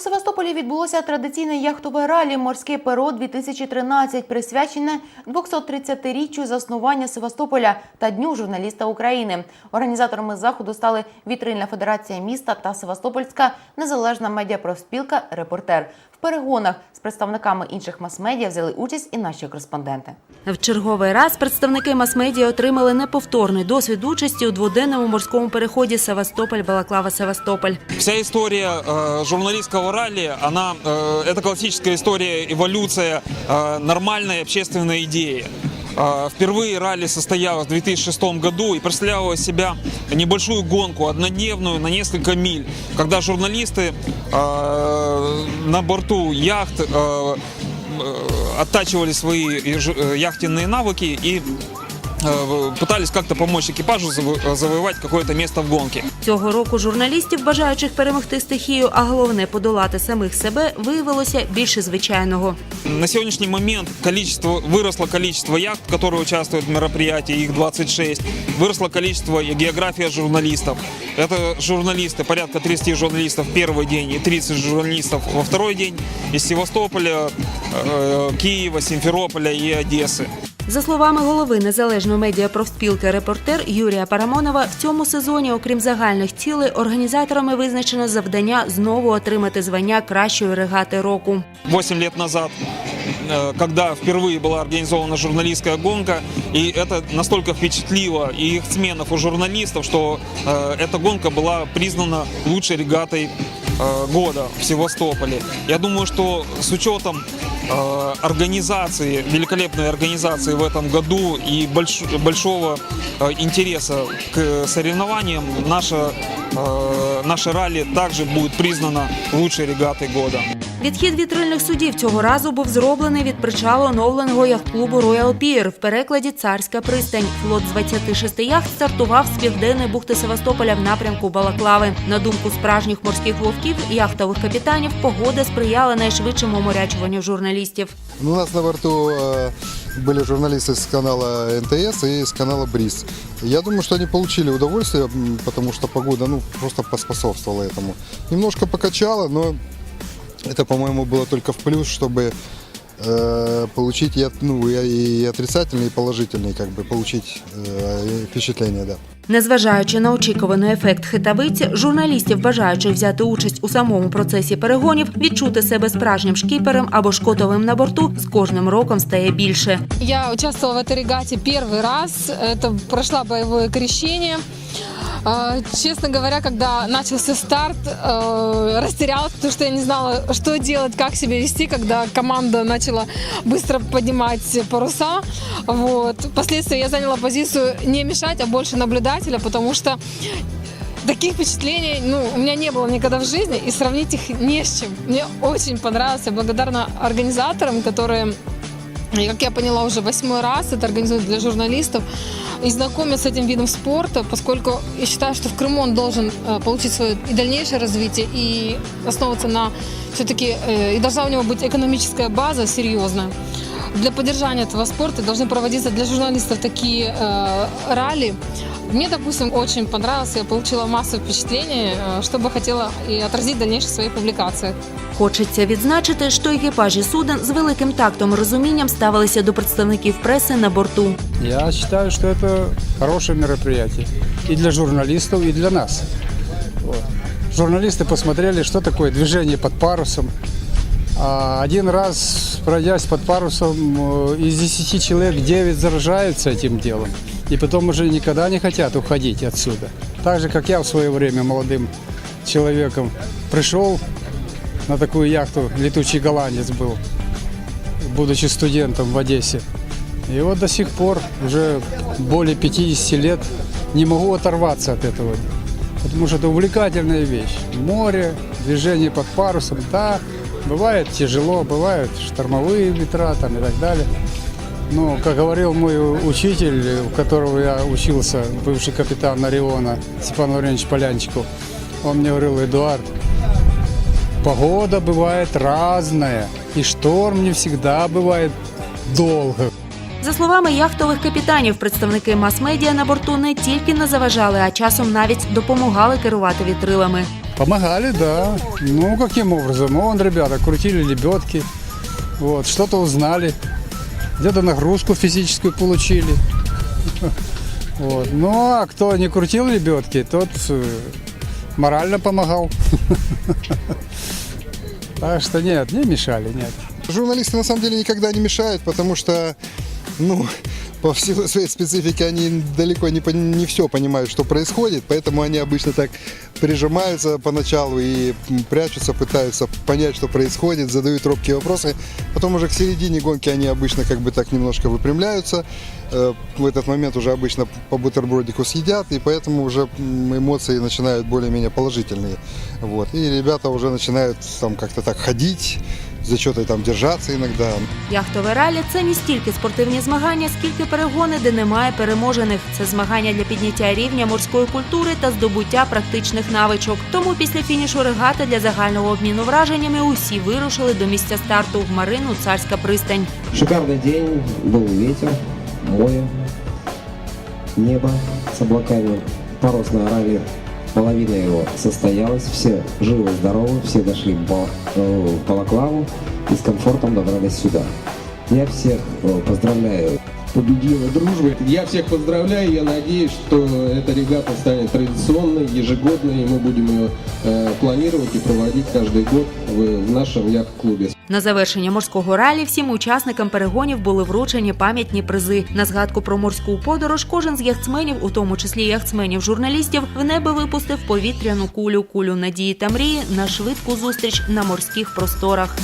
Севастополі відбулося традиційне яхтове ралі Морське перо 2013 присвячене 230-річчю заснування Севастополя та Дню журналіста України. Організаторами заходу стали Вітрильна федерація міста та Севастопольська незалежна медіапрофспілка Репортер В перегонах з представниками інших мас-медіа взяли участь і наші кореспонденти. В черговий раз представники мас-медіа отримали неповторний досвід участі у дводенному морському переході Севастополь-Балаклава-Севастополь. Вся история э, журналистского ралли, она э, это классическая история, эволюция э, нормальной общественной идеи. Э, Впервые ралли состоялось в 2006 году и представляло из себя небольшую гонку, однодневную, на несколько миль, когда журналисты э, на борту яхт э, э, оттачивали свои ж- э, яхтенные навыки и э, пытались как-то помочь экипажу заво- завоевать какое-то место в гонке. Цього року журналістів, бажаючих перемогти стихію, а головне подолати самих себе, виявилося більше звичайного. На сегодняшний момент количество, выросло количество яхт, которые участвуют в мероприятии, их 26. Выросло количество и география журналистов. Это журналисты, порядка 30 журналистов в первый день и 30 журналистов во второй день из Севастополя, э, Киева, Симферополя и Одессы. За словами голови незалежної медіапрофспілки репортер Юрія Парамонова, в цьому сезоні, окрім загальних цілей, організаторами визначено завдання знову отримати звання кращої регати року. 8 лет назад, э, когда впервые была организована журналистская гонка, и это настолько впечатлило и их сменов, и журналистов, что э, эта гонка была признана лучшей регатой э, года в Севастополе. Я думаю, что с учетом э, организации, великолепной организации в этом году и больш- большого э, интереса к соревнованиям, наша, э, наше ралли также будет признано лучшей регатой года. Відхід вітрильних судів цього разу був зроблений від причалу оновленого яхт-клубу Royal Pier в перекладі Царська пристань. Флот з 26 яхт стартував з південної бухти Севастополя в напрямку Балаклави. На думку справжніх морських вовків і яхтових капітанів, погода сприяла найшвидшому морячуванню журналістів. Ну, У нас на борту э, были журналисты с канала НТС и с канала БРИЗ. Я думаю, что они получили удовольствие, м, потому что погода ну, просто поспособствовала этому. Немножко покачало, но это, по-моему, было только в плюс, чтобы э, получить и, от- ну, и, и отрицательный, и положительный, как бы, получить э, впечатление, да. Незважаючи на очікуваний ефект хитавиці, журналістів, бажаючих взяти участь у самому процесі перегонів, відчути себе справжнім шкіпером або шкотовим на борту з кожним роком стає більше. Я участвовала в этой регате первый раз. Это прошла боевое крещение. А, Честно говоря, когда начался старт, э, растерялась, потому что я не знала, что делать, как себя вести, когда команда начала быстро поднимать паруса. Вот. Впоследствии я заняла позицию не мешать, а больше наблюдателя, потому что таких впечатлений ну, у меня не было никогда в жизни, и сравнить их не с чем. Мне очень понравилось. Я благодарна организаторам, которые и, как я поняла, уже восьмой раз это организуют для журналистов и знакомят с этим видом спорта, поскольку я считаю, что в Крыму он должен э, получить свое и дальнейшее развитие и основываться на все-таки, э, и должна у него быть экономическая база серьезная. Для поддержания этого спорта должны проводиться для журналистов такие э, ралли. Мне, допустим, очень понравилось, я получила массу впечатлений, э, что бы хотела и отразить в дальнейших своих публикациях. Хочеться відзначити, що екіпажі суден з великим тактом і розумінням ставилися до представників преси на борту. Я считаю, что это хорошее мероприятие и для журналистов, и для нас. Вот. Журналисты посмотрели, что такое движение под парусом. А один раз, пройдясь под парусом, э, из 10 человек 9 заражаются этим делом. И потом уже никогда не хотят уходить отсюда. Так же, как я в свое время молодым человеком пришел на такую яхту, летучий голландец был, будучи студентом в Одессе. И вот до сих пор, уже более 50 лет, не могу оторваться от этого. Потому что это увлекательная вещь. Море, движение под парусом, да, бывает тяжело, бывают штормовые ветра там и так далее. Но, как говорил мой учитель, у которого я учился, бывший капитан Нариона, Степан Лаврентьевич Полянчиков, он мне говорил, Эдуард, погода бывает разная, и шторм не всегда бывает долго. За словами яхтових капітанів, представники мас-медіа на борту не тільки не заважали, а часом навіть допомагали керувати вітрилами. Помогали, да. Ну, каким образом? Вон, ребята, крутили лебедки, вот, что-то узнали, где-то нагрузку физическую получили. Вот. Ну, а кто не крутил лебедки, тот э, морально помогал. Так что нет, не мешали, нет. Журналисты на самом деле никогда не мешают, потому что, ну, по силу своей специфики они далеко не, не все понимают, что происходит, поэтому они обычно так прижимаются поначалу и прячутся, пытаются понять, что происходит, задают робкие вопросы. Потом уже к середине гонки они обычно как бы так немножко выпрямляются. Э, В этот момент уже обычно по бутербродику съедят, и поэтому уже эмоции начинают более-менее положительные. Вот. И ребята уже начинают там как-то так ходить, за что-то там держаться иногда. Яхтове ралі це не стільки спортивні змагання, скільки перегони, де немає переможених. Це змагання для підняття рівня морської культури та здобуття практичних навичок. Тому після фінішу регати для загального обміну враженнями усі вирушили до місця старту в Марину Царська пристань. Шикарный день, был ветер, море, небо с облаками. Парусное ралли, половина его состоялась, все живы, здоровы, все дошли э, Балаклаву и с комфортом добрались сюда. Я всех э, поздравляю победила дружба. Я всех поздравляю, я надеюсь, что эта регата станет традиционной, ежегодной, и мы будем ее э, планировать и проводить каждый год в, в нашем яхт-клубе. На завершення морського ралі всім учасникам перегонів були вручені пам'ятні призи. На згадку про морську подорож кожен з яхтсменів, у тому числі яхтсменів-журналістів, в небо випустив повітряну кулю, кулю надії та мрії на швидку зустріч на морських просторах.